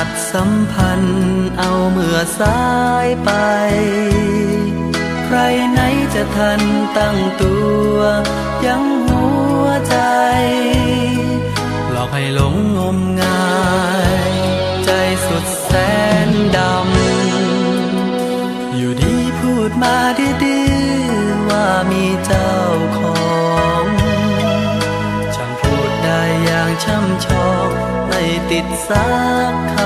ตัดสัมพันธ์เอาเมื่อสายไป ใครไหนจะทันตั้งตัว ยังหัวใจ หลอกให้หลงงมงาย ใจสุดแสนดำ อยู่ดีพูดมาดื้อๆว่ามีเจ้าของช่างพูดได้อย่างช่ำชอง ติดสักค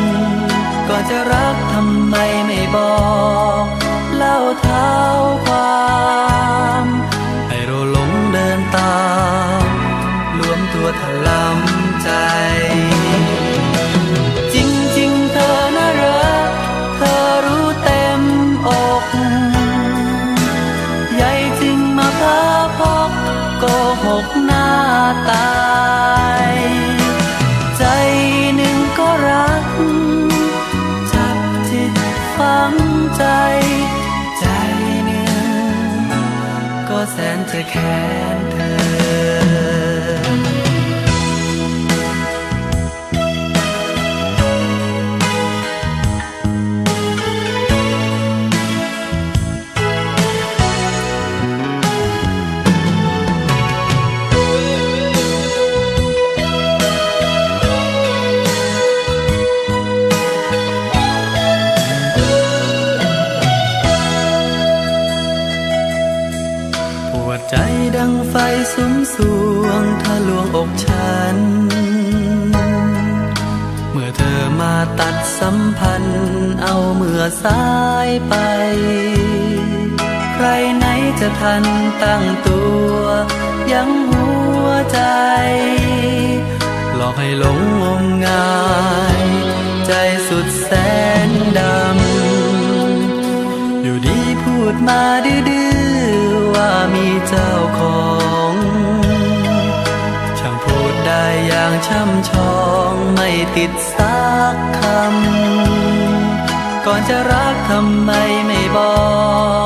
ำก่อนจะรักทำไมไม่บอก เล่าเท้าความให้เราหลงเดินตามรวมตัวถลำใจ จริงๆเธอน่ารัก เธอรู้เต็มอกใหญ่จริงมาพาพกโกหกหน้าตา แสนจะแค้นเธอ สุมสวงทะลวงอกฉัน เมื่อเธอมาตัดสัมพันธ์ เอาเมื่อสายไป ใครไหนจะทันตั้งตัว ยังหัวใจ หลอกให้หลงงมงาย ใจสุดแสนดำ อยู่ดีพูดมาดื้อว่ามีเจ้าของ ช่ำชองไม่ติดสักคำ ก่อนจะรักทำไมไม่บอ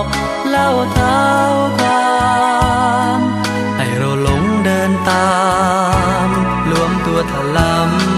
ก เล่าเท้าความให้เราหลงเดินตามรวมตัวถลำ